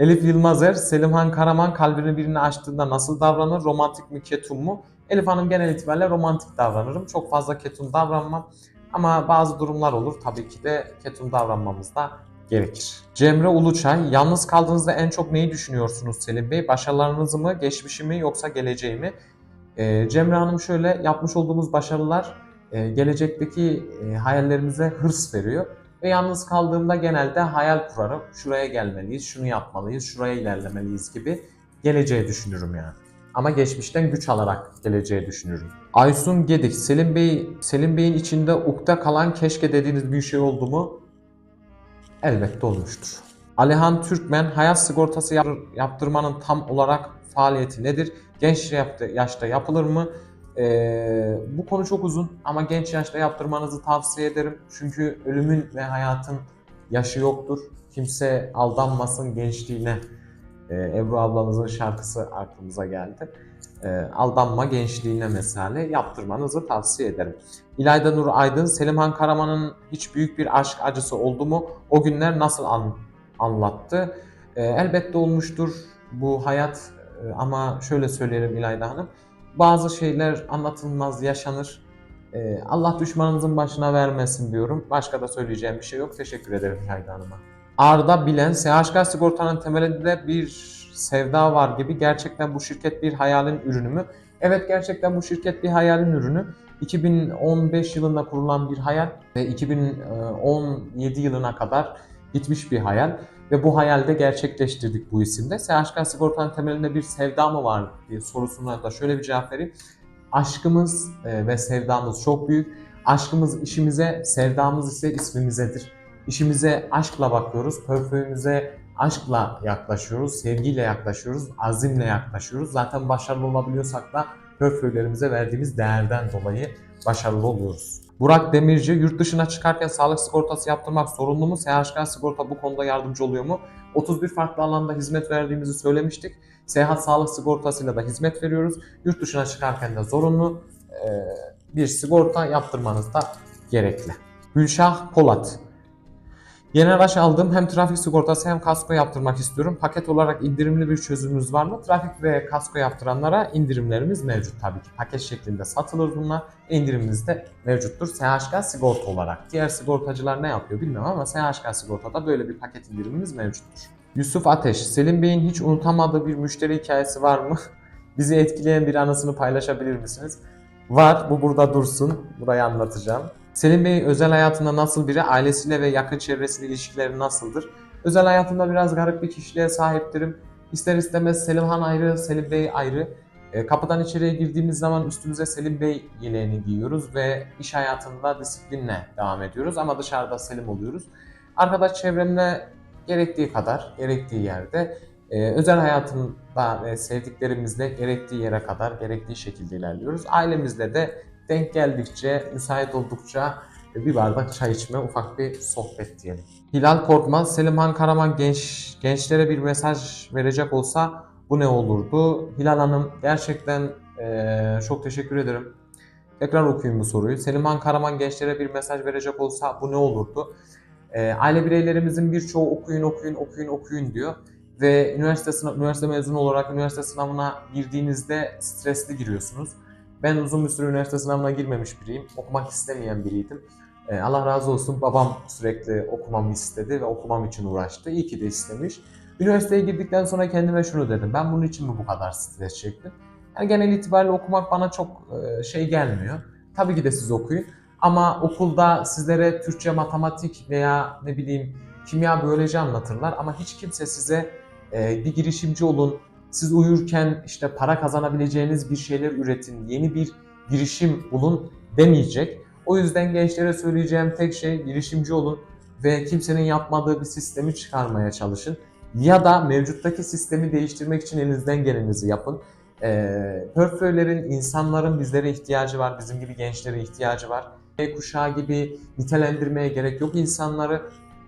Elif Yılmazer, Selimhan Karaman kalbini birine açtığında nasıl davranır? Romantik mi, ketum mu? Elif Hanım genel itibariyle romantik davranırım. Çok fazla ketum davranmam. Ama bazı durumlar olur. Tabii ki de ketum davranmamız da gerekir. Cemre Uluçay, yalnız kaldığınızda en çok neyi düşünüyorsunuz Selim Bey? Başarılarınızı mı, geçmişi mi yoksa geleceği mi? Ee, Cemre Hanım şöyle yapmış olduğumuz başarılar e, gelecekteki e, hayallerimize hırs veriyor. Ve yalnız kaldığımda genelde hayal kurarım. Şuraya gelmeliyiz, şunu yapmalıyız, şuraya ilerlemeliyiz gibi geleceği düşünürüm yani. Ama geçmişten güç alarak geleceği düşünürüm. Aysun Gedik, Selim Bey, Selim Bey'in içinde ukde kalan keşke dediğiniz bir şey oldu mu? Elbette olmuştur. Alihan Türkmen, hayat sigortası yap- yaptırmanın tam olarak faaliyeti nedir? Genç yaşta yapılır mı? Ee, bu konu çok uzun ama genç yaşta yaptırmanızı tavsiye ederim. Çünkü ölümün ve hayatın yaşı yoktur. Kimse aldanmasın gençliğine. Ee, Ebru ablamızın şarkısı aklımıza geldi. Ee, aldanma gençliğine mesale yaptırmanızı tavsiye ederim. İlayda Nur Aydın, Selimhan Karaman'ın hiç büyük bir aşk acısı oldu mu? O günler nasıl an- anlattı? Ee, elbette olmuştur bu hayat Ee, ama şöyle söyleyelim İlayda Hanım. Bazı şeyler anlatılmaz, yaşanır. Ee, Allah düşmanınızın başına vermesin diyorum. Başka da söyleyeceğim bir şey yok. Teşekkür ederim İlayda Hanım'a. Arda Bilen, SHK sigortanın temelinde bir sevda var gibi. Gerçekten bu şirket bir hayalin ürünü mü? Evet gerçekten bu şirket bir hayalin ürünü. 2015 yılında kurulan bir hayal ve 2017 yılına kadar gitmiş bir hayal ve bu hayalde gerçekleştirdik bu isimde. SHK sigortanın temelinde bir sevda mı var diye sorusuna da şöyle bir cevap vereyim. Aşkımız e, ve sevdamız çok büyük. Aşkımız işimize, sevdamız ise ismimizedir. İşimize aşkla bakıyoruz, portföyümüze aşkla yaklaşıyoruz, sevgiyle yaklaşıyoruz, azimle yaklaşıyoruz. Zaten başarılı olabiliyorsak da portföylerimize verdiğimiz değerden dolayı başarılı oluyoruz. Burak Demirci, yurt dışına çıkarken sağlık sigortası yaptırmak zorunlu mu? SHK sigorta bu konuda yardımcı oluyor mu? 31 farklı alanda hizmet verdiğimizi söylemiştik. Seyahat sağlık sigortasıyla da hizmet veriyoruz. Yurt dışına çıkarken de zorunlu bir sigorta yaptırmanız da gerekli. Gülşah Polat, Yeni araç aldım. Hem trafik sigortası hem kasko yaptırmak istiyorum. Paket olarak indirimli bir çözümümüz var mı? Trafik ve kasko yaptıranlara indirimlerimiz mevcut tabii ki. Paket şeklinde satılır bunlar. İndirimimiz de mevcuttur. SHK sigorta olarak. Diğer sigortacılar ne yapıyor bilmiyorum ama SHK sigortada böyle bir paket indirimimiz mevcuttur. Yusuf Ateş, Selim Bey'in hiç unutamadığı bir müşteri hikayesi var mı? Bizi etkileyen bir anısını paylaşabilir misiniz? Var, bu burada dursun. Burayı anlatacağım. Selim Bey özel hayatında nasıl biri? Ailesiyle ve yakın çevresiyle ilişkileri nasıldır? Özel hayatımda biraz garip bir kişiliğe sahiptirim. İster istemez Selimhan ayrı, Selim Bey ayrı. E, kapıdan içeriye girdiğimiz zaman üstümüze Selim Bey yeleğini giyiyoruz ve iş hayatında disiplinle devam ediyoruz ama dışarıda Selim oluyoruz. Arkadaş çevremle gerektiği kadar, gerektiği yerde, e, özel hayatımda ve sevdiklerimizle gerektiği yere kadar, gerektiği şekilde ilerliyoruz. Ailemizle de denk geldikçe, müsait oldukça bir bardak çay içme, ufak bir sohbet diyelim. Hilal Korkmaz, Selimhan Karaman genç gençlere bir mesaj verecek olsa bu ne olurdu? Hilal Hanım gerçekten eee, çok teşekkür ederim. Tekrar okuyayım bu soruyu. Selimhan Karaman gençlere bir mesaj verecek olsa bu ne olurdu? Eee, aile bireylerimizin birçoğu okuyun, okuyun, okuyun, okuyun diyor. Ve üniversite sınav, üniversite mezunu olarak üniversite sınavına girdiğinizde stresli giriyorsunuz. Ben uzun bir süre üniversite sınavına girmemiş biriyim. Okumak istemeyen biriydim. Ee, Allah razı olsun babam sürekli okumamı istedi ve okumam için uğraştı. İyi ki de istemiş. Üniversiteye girdikten sonra kendime şunu dedim. Ben bunun için mi bu kadar stres çektim? Yani genel itibariyle okumak bana çok e, şey gelmiyor. Tabii ki de siz okuyun. Ama okulda sizlere Türkçe, matematik veya ne bileyim kimya, biyoloji anlatırlar. Ama hiç kimse size e, bir girişimci olun, siz uyurken işte para kazanabileceğiniz bir şeyler üretin, yeni bir girişim bulun demeyecek. O yüzden gençlere söyleyeceğim tek şey girişimci olun ve kimsenin yapmadığı bir sistemi çıkarmaya çalışın. Ya da mevcuttaki sistemi değiştirmek için elinizden gelenizi yapın. Ee, portföylerin, insanların bizlere ihtiyacı var, bizim gibi gençlere ihtiyacı var. Z kuşağı gibi nitelendirmeye gerek yok insanları.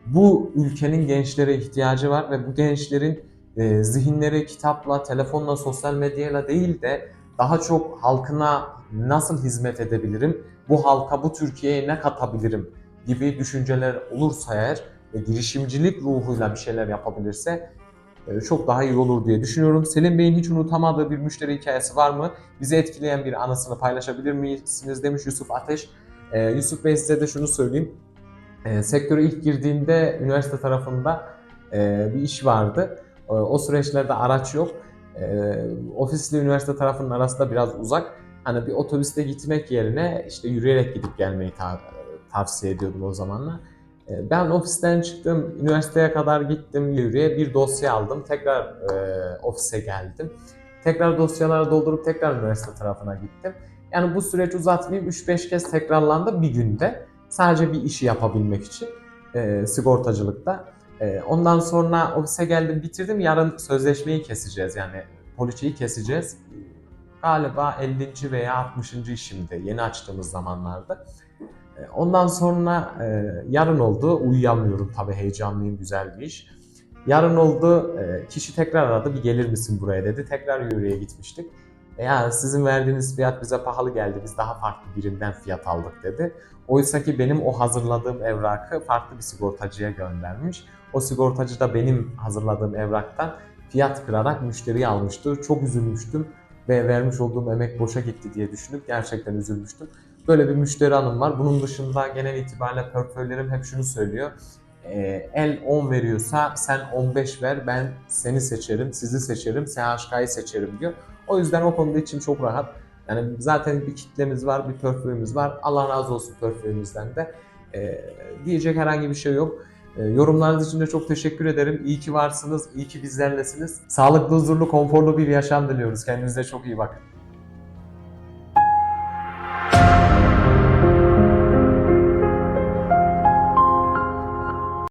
Bu ülkenin gençlere ihtiyacı var ve bu gençlerin e, zihinleri kitapla, telefonla, sosyal medyayla değil de daha çok halkına nasıl hizmet edebilirim, bu halka, bu Türkiye'ye ne katabilirim gibi düşünceler olursa eğer ve girişimcilik ruhuyla bir şeyler yapabilirse e, çok daha iyi olur diye düşünüyorum. Selim Bey'in hiç unutamadığı bir müşteri hikayesi var mı? Bizi etkileyen bir anısını paylaşabilir misiniz demiş Yusuf Ateş. E, Yusuf Bey size de şunu söyleyeyim. E, sektöre ilk girdiğinde üniversite tarafında e, bir iş vardı. E, o süreçlerde araç yok. E, ofisle üniversite tarafının arasında biraz uzak. Hani bir otobüste gitmek yerine işte yürüyerek gidip gelmeyi ta- tavsiye ediyordum o zamanlar. E, Ben ofisten çıktım, üniversiteye kadar gittim yürüye, bir dosya aldım, tekrar e, ofise geldim. Tekrar dosyaları doldurup tekrar üniversite tarafına gittim. Yani bu süreç uzatmayayım, 3-5 kez tekrarlandı bir günde. Sadece bir işi yapabilmek için e, sigortacılıkta. E, ondan sonra ofise geldim, bitirdim. Yarın sözleşmeyi keseceğiz yani poliçeyi keseceğiz. Galiba 50. veya 60. işimde yeni açtığımız zamanlarda. E, Ondan sonra e, yarın oldu. Uyuyamıyorum tabii heyecanlıyım güzel bir iş. Yarın oldu. e, kişi tekrar aradı. Bir gelir misin buraya dedi. Tekrar yürüye gitmiştik. E, ya sizin verdiğiniz fiyat bize pahalı geldi. Biz daha farklı birinden fiyat aldık dedi. Oysa ki benim o hazırladığım evrakı farklı bir sigortacıya göndermiş. O sigortacı da benim hazırladığım evraktan fiyat kırarak müşteriyi almıştı. Çok üzülmüştüm ve vermiş olduğum emek boşa gitti diye düşünüp gerçekten üzülmüştüm. Böyle bir müşteri anım var. Bunun dışında genel itibariyle portföylerim hep şunu söylüyor. Ee, el 10 veriyorsa sen 15 ver ben seni seçerim, sizi seçerim, SHK'yı seçerim diyor. O yüzden o konuda içim çok rahat. Yani zaten bir kitlemiz var, bir portföyümüz var. Allah razı olsun portföyümüzden de. Ee, diyecek herhangi bir şey yok. Ee, yorumlarınız için de çok teşekkür ederim. İyi ki varsınız, iyi ki bizlerlesiniz. Sağlıklı, huzurlu, konforlu bir yaşam diliyoruz. Kendinize çok iyi bakın.